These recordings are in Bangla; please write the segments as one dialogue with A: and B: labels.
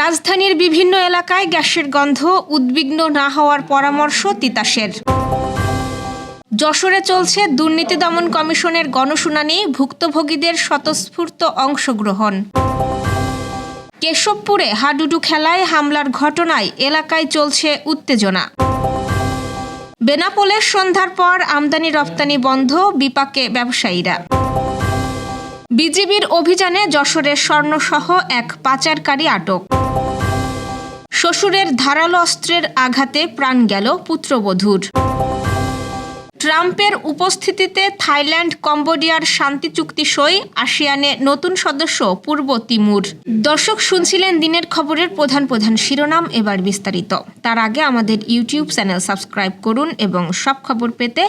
A: রাজধানীর বিভিন্ন এলাকায় গ্যাসের গন্ধ উদ্বিগ্ন না হওয়ার পরামর্শ তিতাসের। যশোরে চলছে দুর্নীতি দমন কমিশনের গণশুনানি, ভুক্তভোগীদের স্বতঃস্ফূর্ত অংশগ্রহণ। কেশবপুরে হাডুডু খেলায় হামলার ঘটনায় এলাকায় চলছে উত্তেজনা। বেনাপোলের সন্ধ্যার পর আমদানি রপ্তানি বন্ধ, বিপাকে ব্যবসায়ীরা। বিজিবির অভিযানে যশোরের স্বর্ণসহ এক পাচারকারী আটক। শ্বশুরের ধারালো অস্ত্রের আঘাতে প্রাণ গেল পুত্রবধূর। ট্রাম্পের উপস্থিতিতে থাইল্যান্ড, কম্বোডিয়ার শান্তি চুক্তি সই, আসিয়ানে নতুন সদস্য, পূর্ব তিমুর। দর্শক শুনছিলেন দিনের খবরের প্রধান প্রধান শিরোনাম, এবার বিস্তারিত। তার আগে আমাদের ইউটিউব চ্যানেল সাবস্ক্রাইব করুন এবং সব খবর পেতে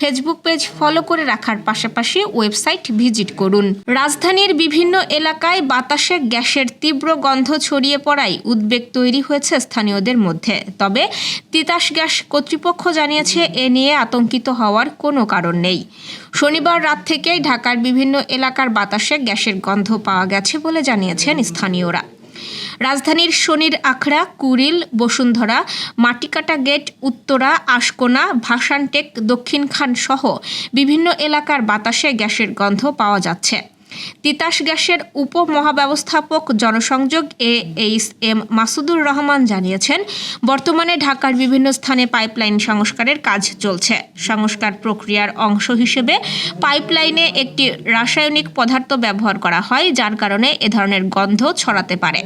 A: ফেসবুক পেজ ফলো করে রাখার পাশাপাশি ওয়েবসাইট ভিজিট করুন। রাজধানীর বিভিন্ন এলাকায় বাতাসে গ্যাসের তীব্র গন্ধ ছড়িয়ে পড়ায় উদ্বেগ তৈরি হয়েছে স্থানীয়দের মধ্যে। তবে তিতাস গ্যাস কর্তৃপক্ষ জানিয়েছে, এ নিয়ে আতঙ্কিত হওয়ার কোনো কারণ নেই। শনিবার রাত থেকেই ঢাকার বিভিন্ন এলাকার বাতাসে গ্যাসের গন্ধ পাওয়া গেছে বলে জানিয়েছেন স্থানীয়রা। রাজধানীর শনির আখড়া কুরিল বসুন্ধরা, মাটিকাটা গেট, উত্তরা, আশকোনা, ভাসানটেক, দক্ষিণখান সহ বিভিন্ন এলাকার বাতাসে গ্যাসের গন্ধ পাওয়া যাচ্ছে। তিতাস গ্যাসের উপমহাব্যবস্থাপক জনসংযোগ A H M Masudur Rahman জানিয়েছেন, বর্তমানে ঢাকার বিভিন্ন স্থানে পাইপলাইন সংস্কারের কাজ চলছে। সংস্কার প্রক্রিয়ার অংশ হিসেবে পাইপলাইনে একটি রাসায়নিক পদার্থ ব্যবহার করা হয়, যার কারণে এ ধরনের গন্ধ ছড়াতে পারে।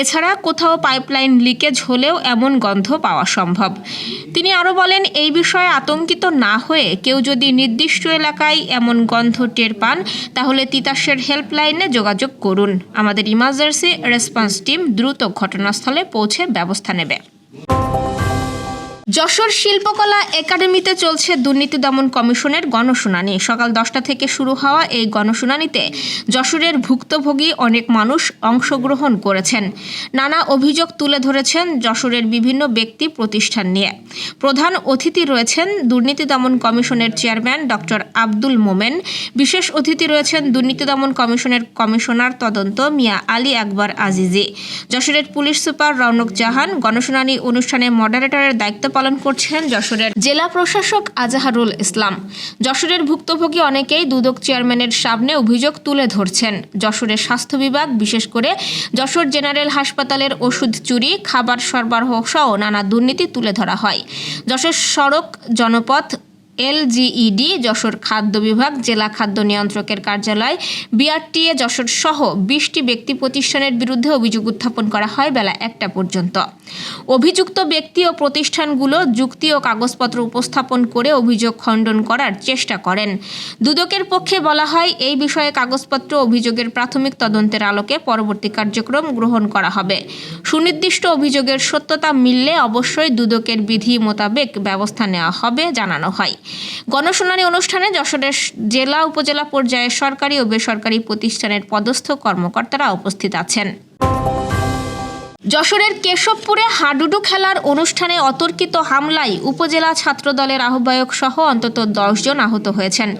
A: এছাড়া কোথাও পাইপলাইন লিকেজ হলেও এমন গন্ধ পাওয়া সম্ভব। তিনি আরও বলেন, এই বিষয়ে আতঙ্কিত না হয়ে কেউ যদি নির্দিষ্ট এলাকায় এমন গন্ধ টের পান, তাহলে তিতাসের হেল্পলাইনে যোগাযোগ করুন। আমাদের ইমার্জেন্সি রেসপন্স টিম দ্রুত ঘটনাস্থলে পৌঁছে ব্যবস্থা নেবে। যশোর শিল্পকলা একাডেমিতে চলছে দুর্নীতি দমন কমিশনের গণশুনানি। সকাল দশটা থেকে শুরু হওয়া এই গণশুনানিতে যশোরের ভুক্তভোগী অনেক মানুষ অংশগ্রহণ করেছেন। নানা অভিযোগ তুলে ধরেছেন যশোরের বিভিন্ন ব্যক্তি প্রতিষ্ঠান নিয়ে। প্রধান অতিথি রয়েছেন দুর্নীতি দমন কমিশনের চেয়ারম্যান ডক্টর আব্দুল মোমেন। বিশেষ অতিথি রয়েছেন দুর্নীতি দমন কমিশনের কমিশনার তদন্ত মিয়া আলী আকবর আজিজি। যশোরের পুলিশ সুপার রৌনক জাহান গণশুনানি অনুষ্ঠানে মডারেটরের দায়িত্ব পালন করছেন যশোরের জেলা প্রশাসক আজাহারুল ইসলাম। যশোরের ভুক্তভোগী অনেকেই দুদক চেয়ারম্যানের সামনে অভিযোগ তুলে ধরছেন। যশোরের স্বাস্থ্য বিভাগ, বিশেষ করে যশোর জেনারেল হাসপাতালের ওষুধ চুরি, খাবার সরবরাহ সহ নানা দুর্নীতি তুলে ধরা হয়। যশোর সড়ক জনপথ এলজিইডি, যশোর খাদ্য বিভাগ, জেলা খাদ্য নিয়ন্ত্রকের কার্যালয়, বিআরটিএ, যশোর সহ বিশটি ব্যক্তি প্রতিষ্ঠানের বিরুদ্ধে অভিযোগ উত্থাপন করা হয় বেলা একটা পর্যন্ত। অভিযুক্ত ব্যক্তি ও প্রতিষ্ঠানগুলো যুক্তি ও কাগজপত্র উপস্থাপন করে অভিযোগ খণ্ডন করার চেষ্টা করেন। দুদকের পক্ষে বলা হয়, এই বিষয়ে কাগজপত্র অভিযোগের প্রাথমিক তদন্তের আলোকে পরবর্তী কার্যক্রম গ্রহণ করা হবে। সুনির্দিষ্ট অভিযোগের সত্যতা মিললে অবশ্যই দুদকের বিধি মোতাবেক ব্যবস্থা নেওয়া হবে, জানানো হয়। গণশুনানি অনুষ্ঠানে যশোরের জেলা উপজেলা পর্যায়ে সরকারি ও বেসরকারি প্রতিষ্ঠানের পদস্থ কর্মকর্তারা উপস্থিত আছেন। যশোরের কেশবপুরে হাডুডু খেলার অনুষ্ঠানে অতর্কিত হামলায় উপজেলা ছাত্রদলের আহ্বায়ক সহ অন্তত জন আহত হয়েছেন।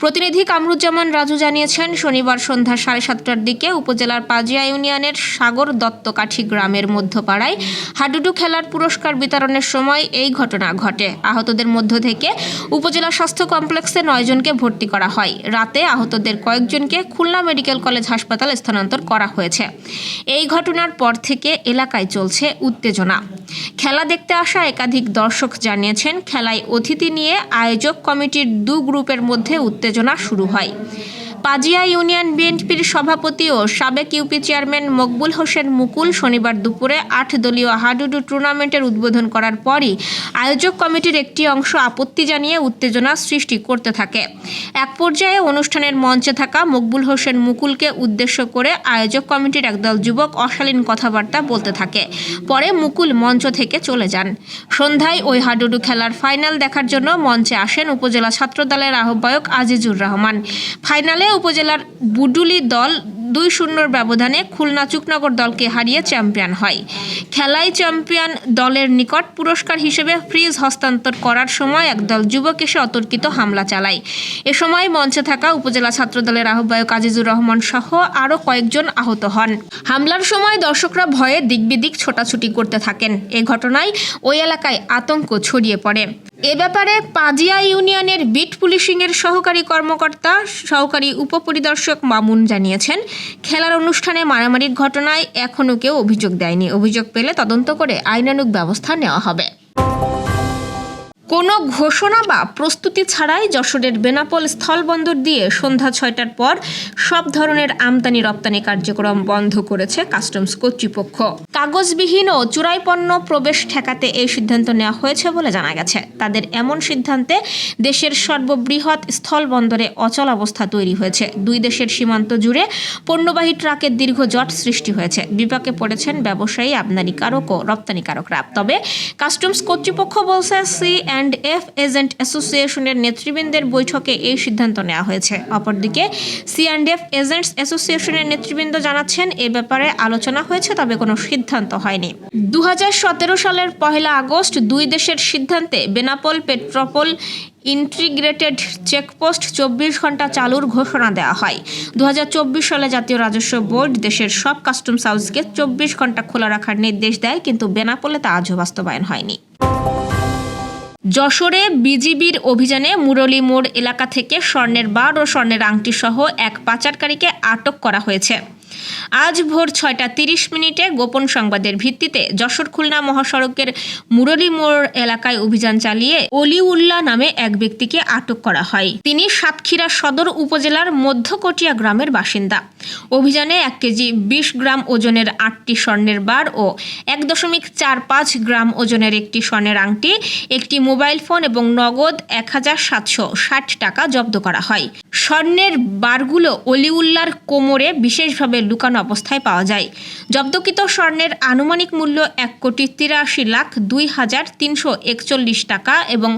A: প্রতিনিধি কামরুজ্জামান রাজু জানিয়েছেন, শনিবার সন্ধ্যা সাড়ে সাতটার দিকে উপজেলার পাজিয়া ইউনিয়নের সাগর দত্তকাঠি গ্রামের মধ্যপাড়ায় হাডুডু খেলার পুরস্কার বিতরণের সময় এই ঘটনা ঘটে। আহতদের মধ্য থেকে উপজেলা স্বাস্থ্য কমপ্লেক্সে নয়জনকে ভর্তি করা হয়। রাতে আহতদের কয়েকজনকে খুলনা মেডিকেল কলেজ হাসপাতালে স্থানান্তর করা হয়েছে। এই ঘটনার পর থেকে এলাকায় চলছে উত্তেজনা। খেলা দেখতে আসা একাধিক দর্শক জানিয়েছেন, খেলায় অতিথি নিয়ে আয়োজক কমিটির দু গ্রুপের মধ্যে উত্তেজনা শুরু হয়। পাজিয়া ইউনিয়ন বিএনপির সভাপতি ও সাবেক ইউপি চেয়ারম্যান মকবুল হোসেন মুকুল শনিবার দুপুরে আট দলীয় হাডুডু টুর্নামেন্টের উদ্বোধন করার পরই আয়োজক কমিটির একটি অংশ আপত্তি জানিয়ে উত্তেজনা সৃষ্টি করতে থাকে। এক পর্যায়ে অনুষ্ঠানের মঞ্চে থাকা মকবুল হোসেন মুকুলকে উদ্দেশ্য করে আয়োজক কমিটির একদল যুবক অশালীন কথাবার্তা বলতে থাকে। পরে মুকুল মঞ্চ থেকে চলে যান। সন্ধ্যায় ওই হাডুডু খেলার ফাইনাল দেখার জন্য মঞ্চে আসেন উপজেলা ছাত্রদলের আহ্বায়ক আজিজুর রহমান। ফাইনালে উপজেলার বুডুলি দল দুই শূন্যর ব্যবধানে খুলনা চুকনগর দলকে হারিয়ে চ্যাম্পিয়ন হয়। খেলায় চ্যাম্পিয়ন দলের নিকট পুরস্কার হিসেবে ফ্রিজ হস্তান্তর করার সময় একদল যুবক এসে অতর্কিত হামলা চালায়। এ সময় মঞ্চে থাকা উপজেলা ছাত্রদলের আহ্বায়ক আজিজুর রহমান সহ আরও কয়েকজন আহত হন। হামলার সময় দর্শকরা ভয়ে দিকবিদিক ছোটাছুটি করতে থাকেন। এ ঘটনায় ওই এলাকায় আতঙ্ক ছড়িয়ে পড়ে। এ ব্যাপারে পাজিয়া ইউনিয়নের বিট পুলিশিংয়ের সহকারী কর্মকর্তা, সহকারী উপপরিদর্শক মামুন জানিয়েছেন খেলার অনুষ্ঠানে মারামারির ঘটনায় এখনও কেউ অভিযোগ দেয়নি। অভিযোগ পেলে তদন্ত করে আইনানুগ ব্যবস্থা নেওয়া হবে। কোনো ঘোষণা বা প্রস্তুতি ছাড়াই যশোরের বেনাপোল স্থলবন্দর দিয়ে সন্ধ্যা ছয়টার পর সব ধরনের আমদানি রপ্তানি কার্যক্রম বন্ধ করেছে কাস্টমস কর্তৃপক্ষ। কাগজবিহীন ও চুরাই পণ্য প্রবেশ ঠেকাতে এই সিদ্ধান্ত নেওয়া হয়েছে বলে জানা গেছে। তাদের এমন সিদ্ধান্তে দেশের সর্ববৃহৎ স্থলবন্দরে অচল অবস্থা তৈরি হয়েছে। দুই দেশের সীমান্ত জুড়ে পণ্যবাহী ট্রাকের দীর্ঘ জট সৃষ্টি হয়েছে। বিপাকে পড়েছেন ব্যবসায়ী, আমদানিকারক ও রপ্তানিকারকরা। তবে কাস্টমস কর্তৃপক্ষ বলছে, সি অ্যান্ড এফ এজেন্ট অ্যাসোসিয়েশনের নেতৃবৃন্দের বৈঠকে এই সিদ্ধান্ত নেওয়া হয়েছে। অপরদিকে, সি অ্যান্ড এফ এজেন্টস অ্যাসোসিয়েশনের নেতৃবৃন্দ জানাচ্ছেন, এ ব্যাপারে আলোচনা হয়েছে, তবে কোনো সিদ্ধান্ত হয়নি। দু হাজার সতেরো সালের পহেলা আগস্ট দুই দেশের সিদ্ধান্তে বেনাপোল পেট্রোপোল ইন্টিগ্রেটেড চেকপোস্ট চব্বিশ ঘণ্টা চালুর ঘোষণা দেওয়া হয়। দু সালে জাতীয় রাজস্ব বোর্ড দেশের সব কাস্টমস হাউসকে চব্বিশ ঘণ্টা খোলা রাখার নির্দেশ দেয়, কিন্তু বেনাপোলে তা আজও বাস্তবায়ন হয়নি। যশোরে বিজিবির অভিযানে মুরলী মোড় এলাকা থেকে স্বর্ণের বার ও স্বর্ণের আংটি সহ এক পাচারকারীকে আটক করা হয়েছে। আজ ভোর ছয়টা তিরিশ মিনিটে গোপন সংবাদের ভিত্তিতে যশোর খুলনা মহাসড়কের মুরলী মোড় এলাকায় অভিযান চালিয়ে অলিউল্লাহ নামে এক ব্যক্তিকে আটক করা হয়। তিনি সাতক্ষীরা সদর উপজেলার মধ্যকটিয়া গ্রামের বাসিন্দা। অভিযানে এক কেজি বিশ গ্রাম ওজনের আটটি স্বর্ণের বার ও এক দশমিক চার পাঁচ গ্রাম ওজনের একটি স্বর্ণের আংটি, একটি মোবাইল ফোন এবং নগদ এক হাজার সাতশো ষাট টাকা জব্দ করা হয়। স্বর্ণের বারগুলো অলিউল্লার কোমরে বিশেষভাবে লুকানো অবস্থায় পাওয়া যায়। জব্দকৃত স্বর্ণের আনুমানিক মূল্য এক কোটি তিরাশি লাখ দুই হাজার তিনশো একচল্লিশ টাকা এবং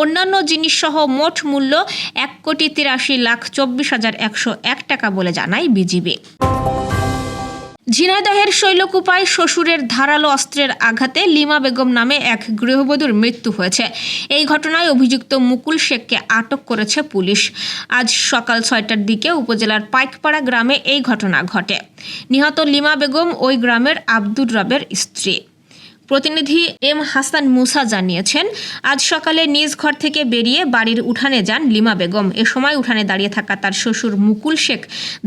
A: অন্যান্য জিনিসসহ মোট মূল্য এক কোটি তিরাশি লাখ চব্বিশ হাজার একশো এক টাকা বলে জানায় বিজিবি। ঝিনাইদহের শৈলকুপায় শ্বশুরের ধারালো অস্ত্রের আঘাতে লিমা বেগম নামে এক গৃহবধূর মৃত্যু হয়েছে। এই ঘটনায় অভিযুক্ত মুকুল শেখকে আটক করেছে পুলিশ। আজ সকাল ছয়টার দিকে উপজেলার পাইকপাড়া গ্রামে এই ঘটনা ঘটে। নিহত লিমা বেগম ওই গ্রামের আব্দুর রবের স্ত্রী। প্রতিনিধি এম হাসান মুসা জানিয়েছেন, আজ সকালে নিজ ঘর থেকে বেরিয়ে বাড়ির উঠানে যান লিমা বেগম। এ সময় উঠানে দাঁড়িয়ে থাকা তার শ্বশুর মুকুল শেখ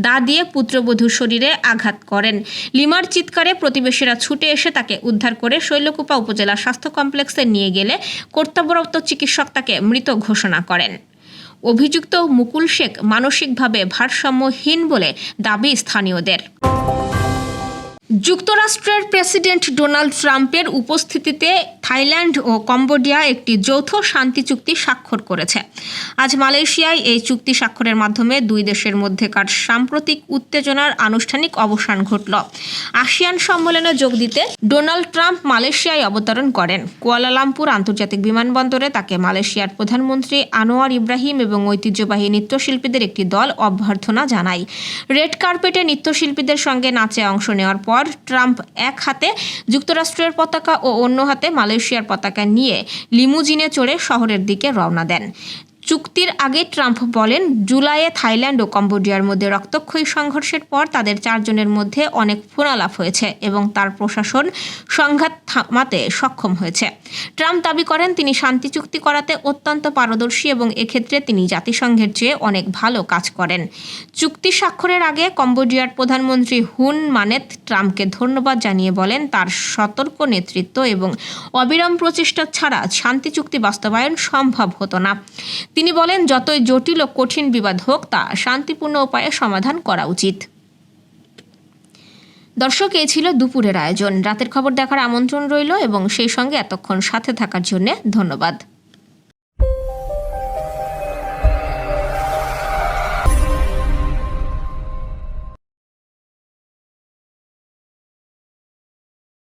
A: দা দিয়ে পুত্রবধূর শরীরে আঘাত করেন। লিমার চিৎকারে প্রতিবেশীরা ছুটে এসে তাকে উদ্ধার করে শৈলকুপা উপজেলা স্বাস্থ্য কমপ্লেক্সে নিয়ে গেলে কর্তব্যরত চিকিৎসক তাকে মৃত ঘোষণা করেন। অভিযুক্ত মুকুল শেখ মানসিকভাবে ভারসাম্যহীন বলে দাবি স্থানীয়দের। যুক্তরাষ্ট্রের প্রেসিডেন্ট ডোনাল্ড ট্রাম্পের উপস্থিতিতে থাইল্যান্ড ও কম্বোডিয়া একটি যৌথ শান্তি চুক্তি স্বাক্ষর করেছে। আজ মালয়েশিয়ায় এই চুক্তি স্বাক্ষরের মাধ্যমে দুই দেশের মধ্যেকার সাম্প্রতিক উত্তেজনার আনুষ্ঠানিক অবসান ঘটল। আসিয়ান সম্মেলনে যোগ দিতে ডোনাল্ড ট্রাম্প মালয়েশিয়ায় অবতরণ করেন। কুয়ালালামপুর আন্তর্জাতিক বিমানবন্দরে তাকে মালয়েশিয়ার প্রধানমন্ত্রী আনোয়ার ইব্রাহিম এবং ঐতিহ্যবাহী নৃত্যশিল্পীদের একটি দল অভ্যর্থনা জানায়। রেড কার্পেটে নৃত্যশিল্পীদের সঙ্গে নাচে অংশ নেওয়ার পর ট্রাম্প এক হাতে যুক্তরাষ্ট্রের পতাকা ও অন্য হাতে মালয়েশিয়ার পতাকা নিয়ে লিমুজিনে চড়ে শহরের দিকে রওনা দেন। চুক্তির আগে ট্রাম্প বলেন, জুলাইয়ে থাইল্যান্ড ও কম্বোডিয়ার মধ্যে রক্তক্ষয়ী সংঘর্ষের পর তাদের চারজনের মধ্যে অনেক ফোনালাপ হয়েছে এবং তার প্রশাসন সংঘাত থামাতে সক্ষম হয়েছে। ট্রাম্প দাবি করেন, তিনি শান্তি চুক্তি করাতে অত্যন্ত পারদর্শী এবং এক্ষেত্রে তিনি জাতিসংঘের চেয়ে অনেক ভালো কাজ করেন। চুক্তি স্বাক্ষরের আগে কম্বোডিয়ার প্রধানমন্ত্রী হুন মানেত ট্রাম্পকে ধন্যবাদ জানিয়ে বলেন, তার সতর্ক নেতৃত্ব এবং অবিরাম প্রচেষ্টা ছাড়া শান্তি চুক্তি বাস্তবায়ন সম্ভব হতো না। তিনি বলেন, যতই জটিল ও কঠিন বিবাদ হোক, তা শান্তিপূর্ণ উপায়ে সমাধান করা উচিত। দর্শক এ ছিল দুপুরের আয়োজন। রাতের খবর দেখার আমন্ত্রণ রইল এবং সেই সঙ্গে এতক্ষণ সাথে থাকার জন্য ধন্যবাদ।